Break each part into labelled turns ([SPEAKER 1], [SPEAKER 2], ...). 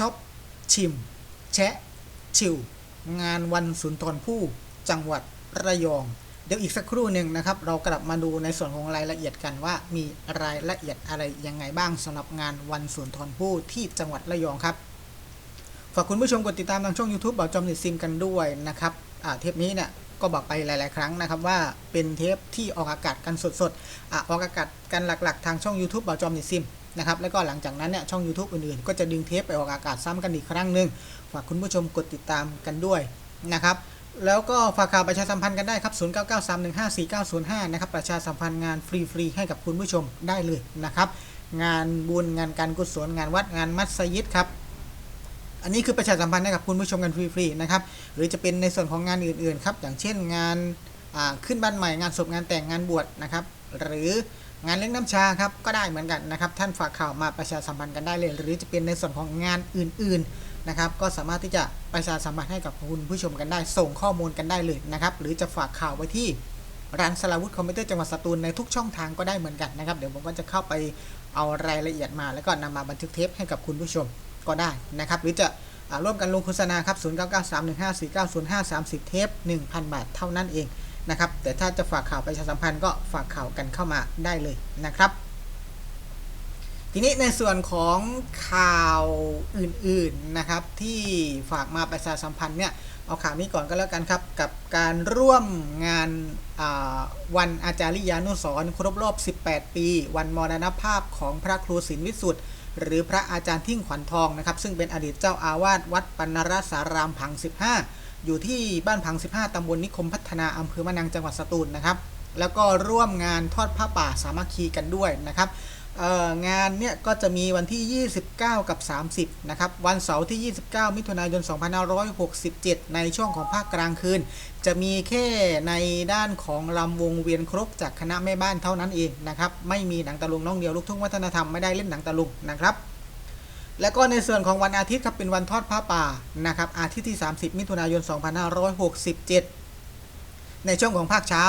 [SPEAKER 1] ช็อป ชิม แชะ ชิว งานวันสุนทรภู่จังหวัดระยอง เดี๋ยวอีกสักครู่หนึ่งนะครับ เรากลับมาดูในส่วนของรายละเอียดกันว่ามีรายละเอียดอะไรยังไงบ้างสำหรับงานวันสุนทรภู่ที่จังหวัดระยองครับฝากคุณผู้ชมกดติดตามทางช่อง YouTube บอกจอมเน็ตซิมกันด้วยนะครับอ่าเทปนี้เนี่ยก็บอกไปหลาย ๆ ครั้งนะครับว่าเป็นเทปที่ออกอากาศกันสดๆอะออกอากาศกันหลัก ๆ ทางช่อง YouTube บอกจอมเน็ตซิม นะครับแล้วก็หลังจากนั้นเนี่ยช่อง YouTube อื่นๆ ก็จะดึงเทปไปออกอากาศซ้ำกันอีกครั้งหนึ่งฝากคุณผู้ชมกดติดตามกันด้วยนะครับแล้วก็ฝากข่าวประชาสัมพันธ์กันได้ครับ 0993154905 นะครับ ประชาสัมพันธ์งานฟรี ๆ ให้กับคุณผู้ชมได้เลยนะครับ งานบุญงานการกุศลงานวัดงานมัสยิดครับ อันนี้คือประชาสัมพันธ์ให้กับคุณผู้ชมกันฟรี ๆ นะครับ หรือจะเป็นในส่วนของงานอื่น ๆ ครับ อย่างเช่นงานขึ้นบ้านใหม่งานศพงานแต่งงานบวชนะครับ หรือ งานเลี้ยงน้ำชาครับก็ได้เหมือนกันนะครับ ท่านฝากข่าวมาประชาสัมพันธ์กันได้เลย หรือจะเป็นในส่วนของงานอื่นๆนะครับก็สามารถที่จะประชาสัมพันธ์ให้กับคุณผู้ชมกันได้ ส่งข้อมูลกันได้เลยนะครับ หรือจะฝากข่าวไว้ที่ร้านสลาวุธคอมพิวเตอร์จังหวัดสตูลในทุกช่องทางก็ได้เหมือนกันนะครับ เดี๋ยวผมก็จะเข้าไปเอารายละเอียดมา แล้วก็นำมาบันทึกเทปให้กับคุณผู้ชมก็ได้นะครับ หรือจะร่วมกันลงโฆษณาครับ 0993154905 30 เทป 1,000 บาทเท่านั้นเอง นะครับ แต่ถ้าจะฝากข่าวประชาสัมพันธ์ก็ฝากข่าวกันเข้ามาได้เลยนะครับ ทีนี้ในส่วนของข่าวอื่นๆนะครับ ที่ฝากมาประชาสัมพันธ์เนี่ยเอาข่าวนี้ก่อนก็แล้วกันครับกับการร่วมงานวันอาจาริยานุสรครบรอบ 18 ปี วันมรณภาพของพระครูศิลวิสุทธิ์หรือพระอาจารย์ทิ้งขวัญทองนะครับ ซึ่งเป็นอดีตเจ้าอาวาสวัดปัณรสารามผัง 15 อยู่ที่บ้านผัง 15 ตำบลนิคมพัฒนาอำเภอมะนังจังหวัดสตูลนะครับ แล้วก็ร่วมงานทอดผ้าป่าสามัคคีกันด้วยนะครับงานเนี่ยก็จะมีวันที่ 29 กับ 30 นะครับ วันเสาร์ที่ 29 มิถุนายน 2567 ในช่วงของภาคกลางคืน จะมีแค่ในด้านของลำวงเวียนครกจากคณะแม่บ้านเท่านั้นเองนะครับ ไม่มีหนังตะลุงน้องเดียวลูกทุ่งวัฒนธรรมไม่ได้เล่นหนังตะลุงนะครับ แล้วก็ในส่วนของวันอาทิตย์ครับเป็นวันทอดผ้าป่านะครับอาทิตย์ที่ 30 มิถุนายน 2567 ในช่วงของภาคเช้า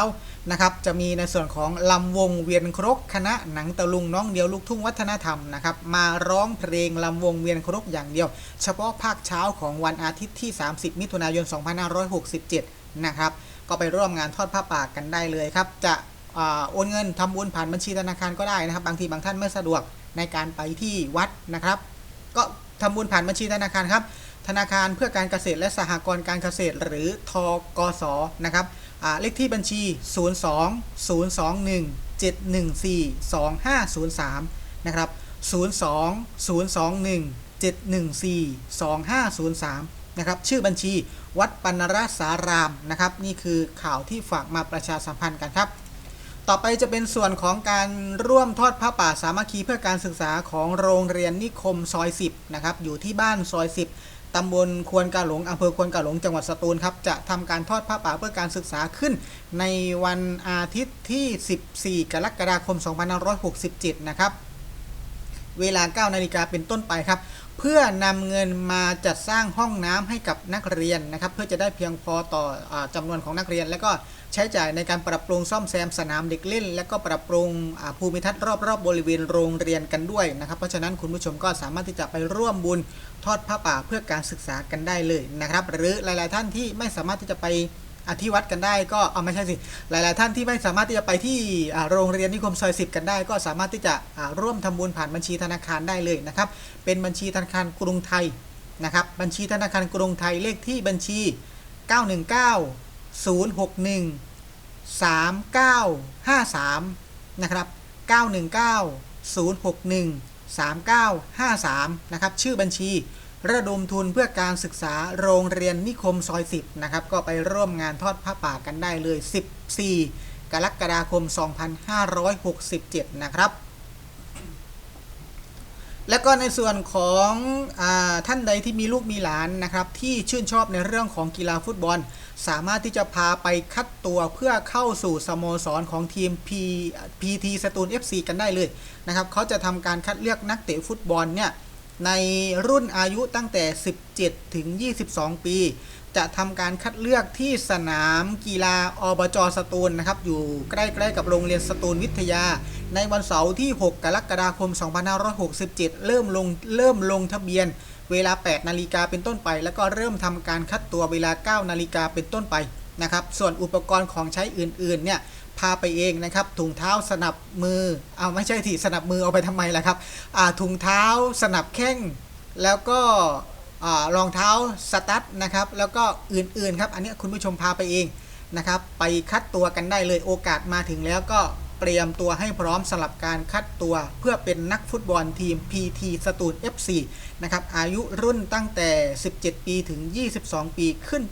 [SPEAKER 1] นะครับจะมีในส่วนของลำวงเวียนครกคณะหนังตะลุงน้องเดียวลูกทุ่งวัฒนธรรมนะครับมาร้องเพลงลำวงเวียนครกอย่างเดียว เฉพาะภาคเช้าของวันอาทิตย์ที่ 30 มิถุนายน 2567 นะครับก็ไปร่วมงานทอดผ้าป่ากันได้เลยครับจะโอนเงินทำบุญผ่านบัญชีธนาคารก็ได้นะครับ บางทีบางท่านไม่สะดวกในการไปที่วัดนะครับ ก็ทำบุญผ่านบัญชีธนาคารครับ ธนาคารเพื่อการเกษตรและสหกรณ์การเกษตร หรือทกสนะครับเลขที่บัญชี 02 021 714 2503นะครับ02 021 714 2503นะครับชื่อบัญชีวัดปัณรสารามนะครับ นี่คือข่าวที่ฝากมาประชาสัมพันธ์กันครับ ต่อไปจะเป็นส่วนของการร่วมทอดผ้าป่าสามัคคีเพื่อการศึกษาของโรงเรียนนิคมซอย 10 นะครับ อยู่ที่บ้านซอย 10 ตำบลควนกาหลงอำเภอควนกาหลงจังหวัดสตูลครับ จะทำการทอดผ้าป่าเพื่อการศึกษาขึ้น ในวันอาทิตย์ที่ 14 กรกฎาคม 2567 นะครับ เวลา 9 นาฬิกาเป็นต้นไปครับ เพื่อนำเงินมาจัดสร้างห้องน้ำให้กับนักเรียนนะครับ เพื่อจะได้เพียงพอต่ออจำนวนของนักเรียน และก็ใช้จ่ายในการปรับปรุงซ่อมแซมสนามเด็กเล่น และก็ปรับปรุงภูมิทัศน์รอบๆบริเวณโรงเรียนกันด้วยนะครับ เพราะฉะนั้นคุณผู้ชมก็สามารถที่จะไปร่วมบุญทอดผ้าป่าเพื่อการศึกษากันได้เลยนะครับ หรือหลาย ๆ ท่านที่ไม่สามารถที่จะไป อธิวัดกันได้ก็เอาไม่ใช่สิ หลาย ๆ ท่านที่ไม่สามารถที่จะไปที่โรงเรียนนิคมซอยสิบกันได้ ก็สามารถที่จะร่วมทำบุญผ่านบัญชีธนาคารได้เลยนะครับ เป็นบัญชีธนาคารกรุงไทยนะครับ บัญชีธนาคารกรุงไทยเลขที่บัญชี 919 061 3953 นะครับ 919 061 3953 นะครับ ชื่อบัญชี ระดมทุนเพื่อการศึกษาโรงเรียนนิคมซอย 10 นะครับ ก็ไปร่วมงานทอดผ้าป่ากันได้เลย 14 กรกฎาคม 2567 นะครับ แล้วก็ในส่วนของอท่านใดที่มีลูกมีหลานนะครับ ที่ชื่นชอบในเรื่องของกีฬาฟุตบอล สามารถที่จะพาไปคัดตัวเพื่อเข้าสู่สโมสรของทีม P PT สตูล FC กันได้เลยนะครับเขาจะทำการคัดเลือกนักเตะฟุตบอลเนี่ย ในรุ่นอายุตั้งแต่ 17 ถึง 22 ปี จะทำการคัดเลือกที่สนามกีฬาอบจสตูลนะครับ อยู่ใกล้ๆกับโรงเรียนสตูลวิทยา ในวันเสาร์ที่ 6 กรกฎาคม 2567 เริ่มลงเริ่มลงทะเบียนเวลา 8 นาฬิกาเป็นต้นไป แล้วก็เริ่มทำการคัดตัวเวลา 9 นาฬิกาเป็นต้นไปนะครับ ส่วนอุปกรณ์ของใช้อื่นๆ เนี่ย พาไปเองนะครับ ถุงเท้าสนับมือเอาไม่ใช่ที่สนับมือเอาไปทำไมล่ะครับอ่าถุงเท้าสนับแข้งแล้วก็อ่ารองเท้าสตั๊ดนะครับ แล้วก็อื่นๆครับ อันนี้คุณผู้ชมพาไปเองนะครับ ไปคัดตัวกันได้เลยโอกาสมาถึงแล้วก็เตรียมตัวให้พร้อมสำหรับการคัดตัวเพื่อเป็นนักฟุตบอลทีม PT สตูล FC นะครับอายุรุ่นตั้งแต่ 17 ปีถึง 22 ปีขึ้น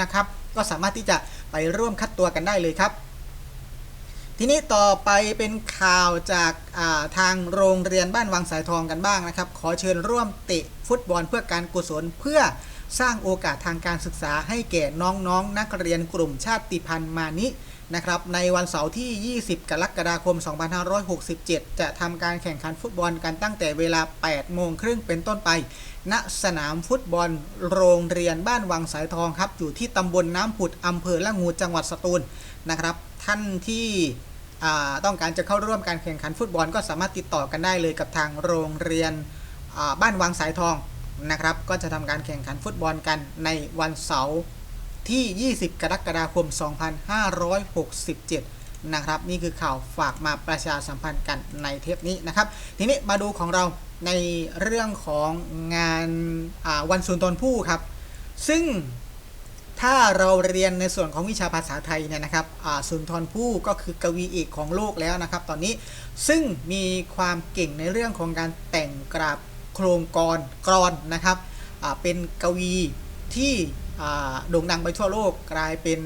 [SPEAKER 1] นะครับ ก็สามารถที่จะไปร่วมคัดตัวกันได้เลยครับ ทีนี้ต่อไปเป็นข่าวจากาทางโรงเรียนบ้านวังสายทองกันบ้างนะครับ ขอเชิญร่วมเตะฟุตบอลเพื่อการกุศลเพื่อสร้างโอกาสทางการศึกษาให้แก่น้องๆนนักเรียนกลุ่มชาติพันธุ์มานินะครับในวันเสาร์ที่ 20 กรกฎาคม 2567 จะทำการแข่งขันฟุตบอลกันตั้งแต่เวลา 8 โมงครึ่งเป็นต้นไป ณสนามฟุตบอลโรงเรียนบ้านวังสายทองครับ อยู่ที่ตำบลน้ำผุดอำเภอละงูจังหวัดสตูลนะครับ ท่านที่ต้องการจะเข้าร่วมการแข่งขันฟุตบอลก็สามารถติดต่อกันได้เลยกับทางโรงเรียนบ้านวังสายทองนะครับ ก็จะทำการแข่งขันฟุตบอลกันในวันเสาร์ที่ 20 กรกฎาคม 2567นะครับนี่คือข่าวฝากมาประชาสัมพันธ์กันในเทปนี้นะครับ ทีนี้มาดูของเรา ในเรื่องของงานวันสุนทรภู่ครับ ซึ่งถ้าเราเรียนในส่วนของวิชาภาษาไทยเนี่ยนะครับสุนทรภู่ก็คือกวีเอกของโลกแล้วนะครับ ตอนนี้ซึ่งมีความเก่งในเรื่องของการแต่งกราบโครงกรกรอนนะครับเป็นกวีที่โด่งดังไปทั่วโลกกลายเป็น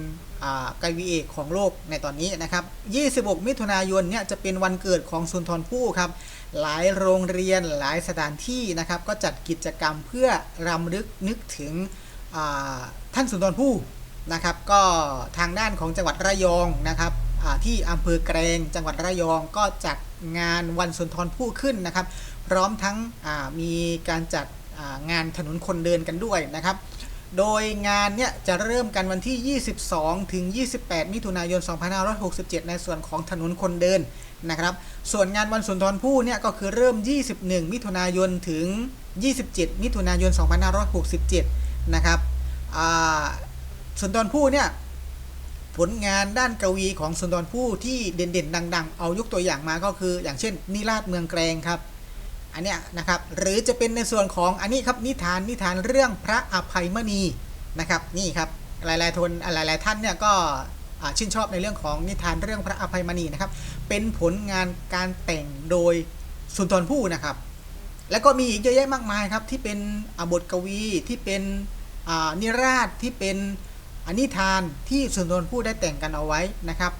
[SPEAKER 1] กวีเอกของโลกในตอนนี้นะครับ 26 มิถุนายนเนี่ยจะเป็นวันเกิดของสุนทรภู่ครับ หลายโรงเรียนหลายสถานที่นะครับ ก็จัดกิจกรรมเพื่อรำลึกนึกถึงท่านสุนทรภู่นะครับ ก็ทางด้านของจังหวัดระยองนะครับที่อำเภอแกรงจังหวัดระยองก็จัดงานวันสุนทรภู่ขึ้นนะครับ พร้อมทั้งมีการจัดงานถนนคนเดินกันด้วยนะครับ โดยงานเนี่ยจะเริ่มกันวันที่ 22 ถึง 28 มิถุนายน 2567 ในส่วนของถนนคนเดินนะครับ ส่วนงานวันสุนทรภู่เนี่ยก็คือเริ่ม 21 มิถุนายนถึง 27 มิถุนายน 2567 นะครับอ่าสุนทรภู่เนี่ยผลงานด้านกวีของสุนทรภู่ที่เด่นๆ ดัง ๆ เอายกตัวอย่างมาก็คือ อย่างเช่นนิราชเมืองแกรงครับ อันเนี้ยนะครับหรือจะเป็นในส่วนของอันนี้ครับนิทานนิทานเรื่องพระอภัยมณีนะครับนี่ครับหลายๆทนหลายๆท่านเนี่ยก็ชื่นชอบในเรื่องของนิทานเรื่องพระอภัยมณีนะครับเป็นผลงานการแต่งโดยสุนทรภู่นะครับ แล้วก็มีอีกเยอะแยะมากมายครับที่เป็นบทกวีที่เป็นนิราศที่เป็นอนิทานที่สุนทรภู่ได้แต่งกันเอาไว้นะครับ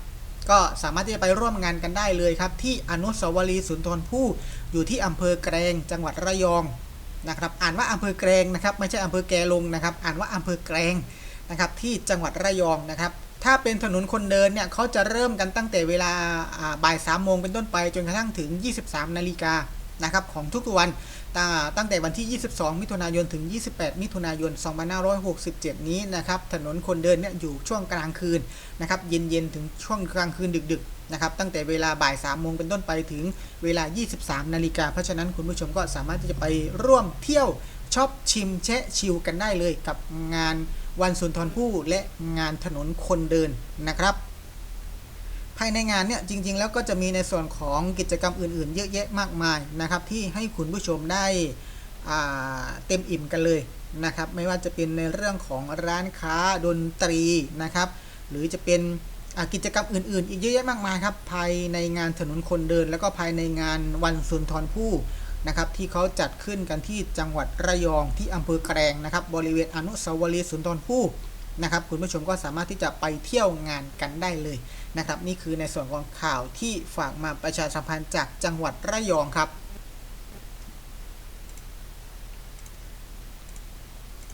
[SPEAKER 1] ก็สามารถที่จะไปร่วมงานกันได้เลยครับ ที่อนุสาวรีย์สุนทรภู่อยู่ที่อำเภอแกรงจังหวัดระยองนะครับ อ่านว่าอำเภอแกรงนะครับ ไม่ใช่อำเภอแกลงนะครับ อ่านว่าอำเภอแกรงนะครับ ที่จังหวัดระยองนะครับ ถ้าเป็นถนนคนเดินเนี่ยเขาจะเริ่มกันตั้งแต่เวลาบ่ายสามโมงเป็นต้นไปจนกระทั่งถึง 23 นาฬิกานะครับของทุกวัน ตั้งตั้งแต่วันที่ 22 มิถุนายน ถึง 28 มิถุนายน 2567 นี้นะครับ ถนนคนเดินเนี่ยอยู่ช่วงกลางคืนนะครับ เย็นๆ ถึงช่วงกลางคืนดึกๆ นะครับ ตั้งแต่เวลาบ่าย 3 โมงเป็นต้นไปถึงเวลา 23 นาฬิกา เพราะฉะนั้นคุณผู้ชมก็สามารถที่จะไปร่วมเที่ยวช็อปชิมแชะชิลกันได้เลยกับงานวันสุนทรภู่และงานถนนคนเดินนะครับ ภายในงานเนี่ยจริง ๆ แล้วก็จะมีในส่วนของกิจกรรมอื่น ๆ เยอะแยะมากมายนะครับ ที่ให้คุณผู้ชมได้เต็มอิ่มกันเลยนะครับ ไม่ว่าจะเป็นในเรื่องของร้านค้าดนตรีนะครับ หรือจะเป็นกิจกรรมอื่น ๆ อีกเยอะแยะมากมายครับภายในงานถนนคนเดิน แล้วก็ภายในงานวันสุนทรภู่นะครับที่เขาจัดขึ้นกันที่จังหวัดระยองที่อำเภอแกรงนะครับบริเวณอนุสาวรีย์สุนทรภู่ นะครับคุณผู้ชมก็สามารถที่จะไปเที่ยวงานกันได้เลยนะครับนี่คือในส่วนของข่าวที่ฝากมาประชาสัมพันธ์จากจังหวัดระยองครับ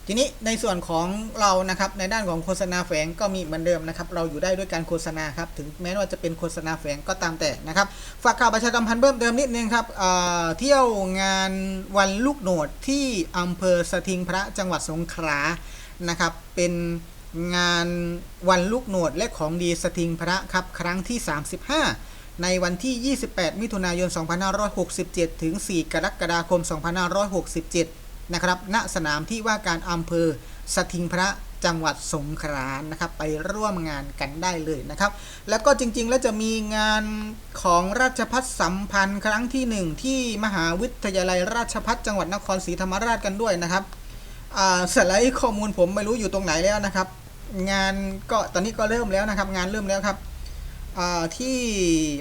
[SPEAKER 1] ทีนี้ในส่วนของเรานะครับในด้านของโฆษณาแฝงก็มีเหมือนเดิมนะครับ เราอยู่ได้ด้วยการโฆษณาครับถึงแม้ว่าจะเป็นโฆษณาแฝงก็ตามแต่นะครับฝากข่าวประชาสัมพันธ์เพิ่มเติมนิดนึงครับเที่ยวงานวันลูกโหนดที่อำเภอสถิงพระจังหวัดสงขลานะครับเป็น งานวันลูกโหนดและของดีสถิงพระครับครั้งที่ 35 ในวันที่ 28 มิถุนายน 2567 ถึง 4 กรกฎาคม 2567 นะครับ ณ สนามที่ว่าการอำเภอสถิงพระจังหวัดสงขลานะครับ ไปร่วมงานกันได้เลยนะครับ แล้วก็จริงๆ แล้วจะมีงานของราชพัฒสัมพันธ์ครั้งที่ 1 ที่มหาวิทยาลัยราชพัฒจังหวัดนครศรีธรรมราชกันด้วยนะครับอ่าสไลด์ข้อมูลผมไม่รู้อยู่ตรงไหนแล้วนะครับ งานก็ตอนนี้ก็เริ่มแล้วนะครับ งานเริ่มแล้วครับที่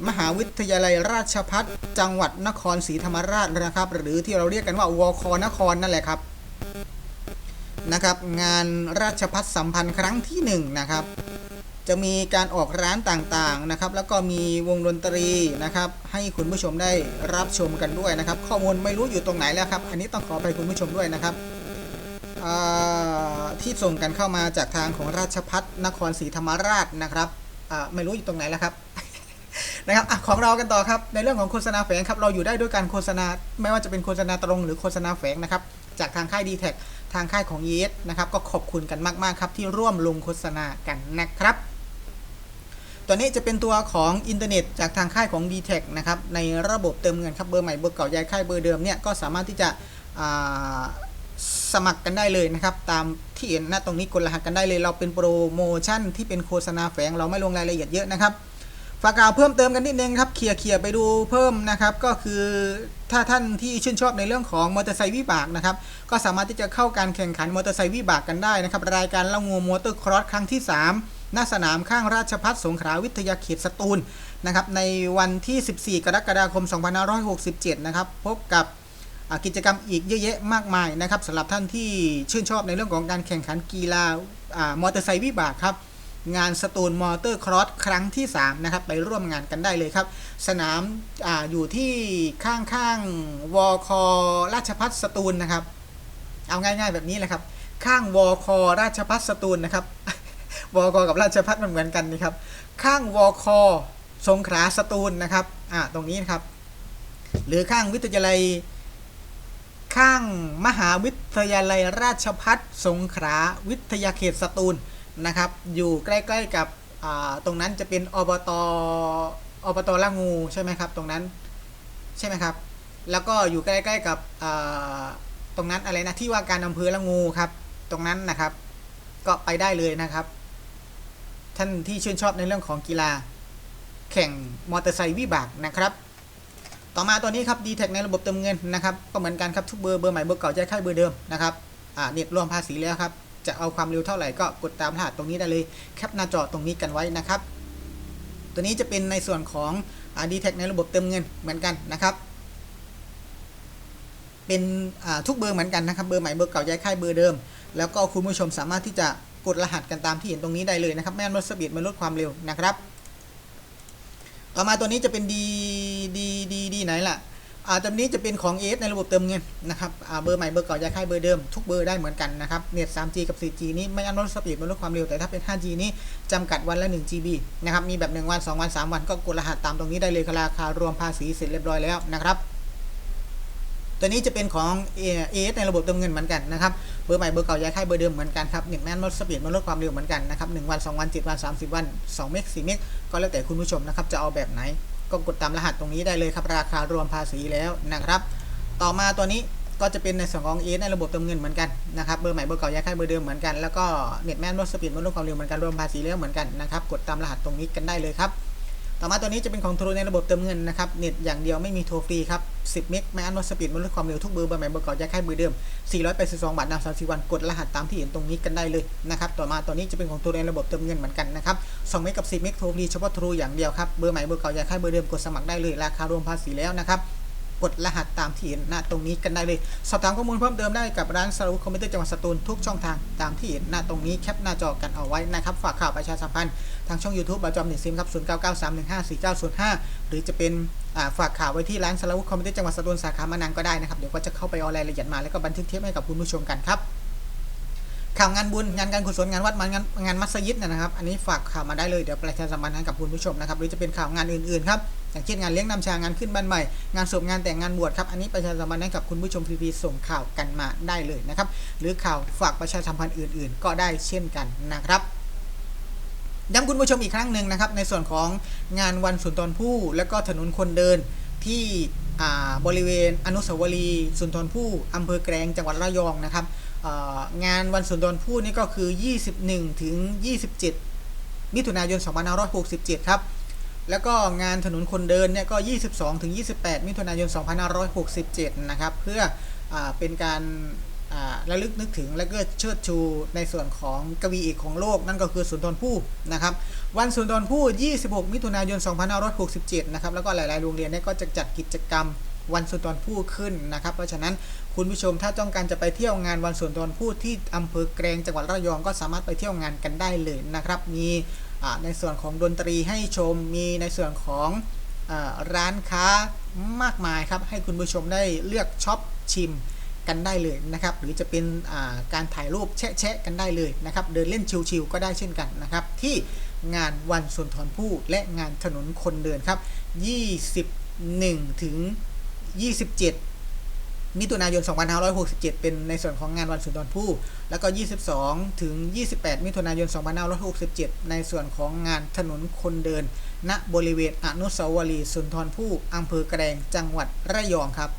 [SPEAKER 1] มหาวิทยาลัยราชพัฒจังหวัดนครศรีธรรมราชนะครับ หรือที่เราเรียกกันว่าวคนครนั่นแหละครับนะครับ งานราชพัฒสัมพันธ์ครั้งที่หนึ่งนะครับ จะมีการออกร้านต่างๆนะครับ แล้วก็มีวงดนตรีนะครับ ให้คุณผู้ชมได้รับชมกันด้วยนะครับ ข้อมูลไม่รู้อยู่ตรงไหนแล้วครับ อันนี้ต้องขอไปคุณผู้ชมด้วยนะครับ ที่ส่งกันเข้ามาจากทางของราชพัฒนครศรีธรรมราชนะครับไม่รู้อยู่ตรงไหนแล้วครับนะครับอของเรากันต่อครับ ในเรื่องของโฆษณาแฝงครับ เราอยู่ได้ด้วยการโฆษณา ไม่ว่าจะเป็นโฆษณาตรงหรือโฆษณาแฝงนะครับ จากทางค่าย d t แททางค่ายของ e s นะครับ ก็ขอบคุณกันมากๆครับ ที่ร่วมลงโฆษณากันนะครับ ตัวนี้จะเป็นตัวของอินเทอร์เน็ต จากทางค่ายของ d t แทนะครับ ในระบบเติมเงินครับ เบอร์ใหม่ เบอร์เก่าย้ายค่าย เบอร์เดิมเนี่ย ก็สามารถที่จะ สมัครกันได้เลยนะครับ ตามที่เห็นหน้าตรงนี้กดรหัสกันได้เลย เราเป็นโปรโมชั่นที่เป็นโฆษณาแฝงเราไม่ลงรายละเอียดเยอะนะครับฝากกล่าวเพิ่มเติมกันนิดนึงครับเคลียร์เคลียร์ไปดูเพิ่มนะครับ ก็คือถ้าท่านที่ชื่นชอบในเรื่องของมอเตอร์ไซค์วิบากนะครับ ก็สามารถที่จะเข้าการแข่งขันมอเตอร์ไซค์วิบากกันได้นะครับ รายการเล่างูมอเตอร์ครอสครั้งที่3หน้าสนามข้างราชพัฒสงขลาวิทยาเขตสตูลนะครับ ในวันที่ 14 กรกฎาคม 2567 นะครับ พบกับ กิจกรรมอีกเยอะแยะมากมายนะครับสำหรับท่านที่ชื่นชอบในเรื่องของการแข่งขันกีฬามอเตอร์ไซค์วิบากครับงานสตูลมอเตอร์ครอสครั้งที่ 3 นะครับ ไปร่วมงานกันได้เลยครับ สนามอาอยู่ที่ข้างๆวอคอราชพัฒสตูลนะครับ เอาง่ายๆแบบนี้แหละครับ ข้างวอคอราชพัฒสตูลนะครับวอคอกับราชพัฒมันเหมือนกันนะครับ ข้างวอคอสงขลาสตูลนะครับอ่าตรงนี้นะครับ หรือข้างวิทยาลัย ข้างมหาวิทยาลัยราชพัฒสงขลาวิทยาเขตสตูลนะครับ อยู่ใกล้ๆกับตรงนั้นจะเป็นอบตอบตละงูใช่ไหมครับ ตรงนั้นใช่ไหมครับ แล้วก็อยู่ใกล้ๆกับตรงนั้นอะไรนะที่ว่าการอำเภอละงูครับ ตรงนั้นนะครับ ก็ไปได้เลยนะครับ ท่านที่ชื่นชอบในเรื่องของกีฬา แข่งมอเตอร์ไซค์วิบากนะครับ ต่อมาตัวนี้ครับ d t แทในระบบเติมเงินนะครับก็เหมือนกันครับทุกเบอร์เบอร์ใหม่เบอร์เก่าจะค่ายเบอร์เดิมนะครับอ่าเน็ตรวมภาษีแล้วครับจะเอาความเร็วเท่าไหร่ก็กดตามรหัสตรงนี้ได้เลยแคปหน้าจอตรงนี้กันไว้นะครับ ตัวนี้จะเป็นในส่วนของอ่า d t แทในระบบเติมเงินเหมือนกันนะครับเป็นอ่าทุกเบอร์เหมือนกันนะครับเบอร์ใหม่เบอร์เก่าย้ายค่ายเบอร์เดิม แล้วก็คุณผู้ชมสามารถที่จะกดรหัสกันตามที่เห็นตรงนี้ได้เลยนะครับไม่งั้นรถสปีดมันลดความเร็วนะครับ ต่อมาตัวนี้จะเป็นดีดีดีดีไหนล่ะอ่าตัวนี้จะเป็นของ AS ในระบบเติมเงินนะครับอ่าเบอร์ใหม่เบอร์เก่าย้ายค่ายเบอร์เดิมทุกเบอร์ได้เหมือนกันนะครับ เน็ต 3G กับ 4G นี้ไม่อันลดสปีดไมันลดความเร็ว แต่ถ้าเป็น 5G นี้จำกัดวันละ 1 GB นะครับ มีแบบ 1 วัน 2 วัน 3 วันก็กดรหัสตามตรงนี้ได้เลยราคารวมภาษีเสร็จเรียบร้อยแล้วนะครับ ตัวนี้จะเป็นของ AS ในระบบเติมเงินเหมือนกันนะครับ เบอร์ใหม่เบอร์เก่าย้ายค่ายเบอร์เดิมเหมือนกันครับเน็ตแม่นลดสปีดมันลดความเร็วเหมือนกันนะครับ1วัน2วัน7วัน30วัน2เมก4เมกก็แล้วแต่คุณผู้ชมนะครับจะเอาแบบไหน ก็กดตามรหัสตรงนี้ได้เลยครับราคารวมภาษีแล้วนะครับ ต่อมาตัวนี้ก็จะเป็นในส่วนของ AS ในระบบเติมเงินเหมือนกันนะครับเบอร์ใหม่เบอร์เก่าย้ายค่ายเบอร์เดิมเหมือนกันแล้วก็เน็ตแม่นลดสปีดมันลดความเร็วเหมือนกันรวมภาษีแล้วเหมือนกันนะครับกดตามรหัสตรงนี้กันได้เลยครับ ต่อมาตัวนี้จะเป็นของทรูในระบบเติมเงินนะครับ เน็ตอย่างเดียวไม่มีโทรฟรีครับ 10 เมกไม่อันลดสปีดมันลดความเร็วทุกเบอร์เบอร์ใหม่เบอร์เก่าย้ายค่ายเบอร์เดิม 482 บาทนำ34วัน กดรหัสตามที่เห็นตรงนี้กันได้เลยนะครับ ต่อมาตัวนี้จะเป็นของทรูในระบบเติมเงินเหมือนกันนะครับ 2 เมกกับ 10 เมกโทรฟรีเฉพาะทรูอย่างเดียวครับ เบอร์ใหม่เบอร์เก่าย้ายค่ายเบอร์เดิมกดสมัครได้เลย ราคารวมภาษีแล้วนะครับ กดรหัสตามที่เห็นหน้าตรงนี้กันได้เลย สอบถามข้อมูลเพิ่มเติมได้กับร้านสารวุฒิคอมพิวเตอร์จังหวัดสตูลทุกช่องทางตามที่เห็นหน้าตรงนี้แคปหน้าจอกันเอาไว้นะครับ ฝากข่าวประชาสัมพันธ์ทางช่อง YouTube บาจอมหนึ่งซิมครับ0 9 9 3 1 5 4 9 0 5หรือจะเป็นฝากข่าวไว้ที่ร้านสารวุฒิคอมพิวเตอร์จังหวัดสตูลสาขามะนังก็ได้นะครับเดี๋ยวก็จะเข้าไปเอารายละเอียดมาแล้วก็บันทึกเทปให้กับคุณผู้ชมกันครับข่าวงานบุญงานการกุศลงานวัดงานงานมัสยิดนยนะครับ อันนี้ฝากข่าวมาได้เลยเดี๋ยวประชาสัมพันธ์ให้กับคุณผู้ชมนะครับหรือจะเป็นข่าวงานอื่นๆครับ อย่างเช่นงานเลี้ยงนำชางานขึ้นบ้านใหม่ งานศพงานแต่งงานบวชครับ อันนี้ประชาสัมพันธ์ให้กับคุณผู้ชมฟรีๆส่งข่าวกันมาได้เลยนะครับ หรือข่าวฝากประชาสัมพันธ์อื่น ๆ ก็ได้เช่นกันนะครับย้ำคุณผู้ชมอีกครั้งหนึ่งนะครับ ในส่วนของงานวันสุนทรภู่และก็ถนนคนเดินที่บริเวณอนุสาวรีย์สุนทรภู่อำเภอแกลงจังหวัดระยองนะครับงานวันสุนทรภู่นี่ก็คือ 21 ถึง 27 มิถุนายน 2567 ครับ แล้วก็งานถนนคนเดินเนี่ยก็ 22 ถึง 28 มิถุนายน 2567 นะครับ เพื่ออเป็นการระลึกนึกถึงและก็เชิดชูในส่วนของกวีเอกของโลก นั่นก็คือสุนทรภู่นะครับ วันสุนทรภู่ 26 มิถุนายน 2567 นะครับ แล้วก็หลาย ๆ โรงเรียนเนี่ยก็จะจัดกิจกรรมวันสุนทรภู่ขึ้นนะครับ เพราะฉะนั้นคุณผู้ชมถ้าต้องการจะไปเที่ยวงานวันสุนทรภู่ที่อำเภอแกลงจังหวัดระยองก็สามารถไปเที่ยวงานกันได้เลยนะครับ มี ในส่วนของดนตรีให้ชมมีในส่วนของอร้านค้ามากมายครับ ให้คุณผู้ชมได้เลือกช็อปชิมกันได้เลยนะครับ หรือจะเป็นาการถ่ายรูปแชะๆกันได้เลยนะครับ เดินเล่นชิวๆก็ได้เช่นกันนะครับ ที่งานวันสุนทรภู่และงานถนนคนเดินครับ 21ถึง 27 มิถุนายน 2567 เป็นในส่วนของงานวันสุนทรภู่ แล้วก็ 22 ถึง 28 มิถุนายน 2567 ในส่วนของงานถนนคนเดิน ณ บริเวณอนุสาวรีย์สุนทรภู่อำเภอแกลงจังหวัดระยองครับ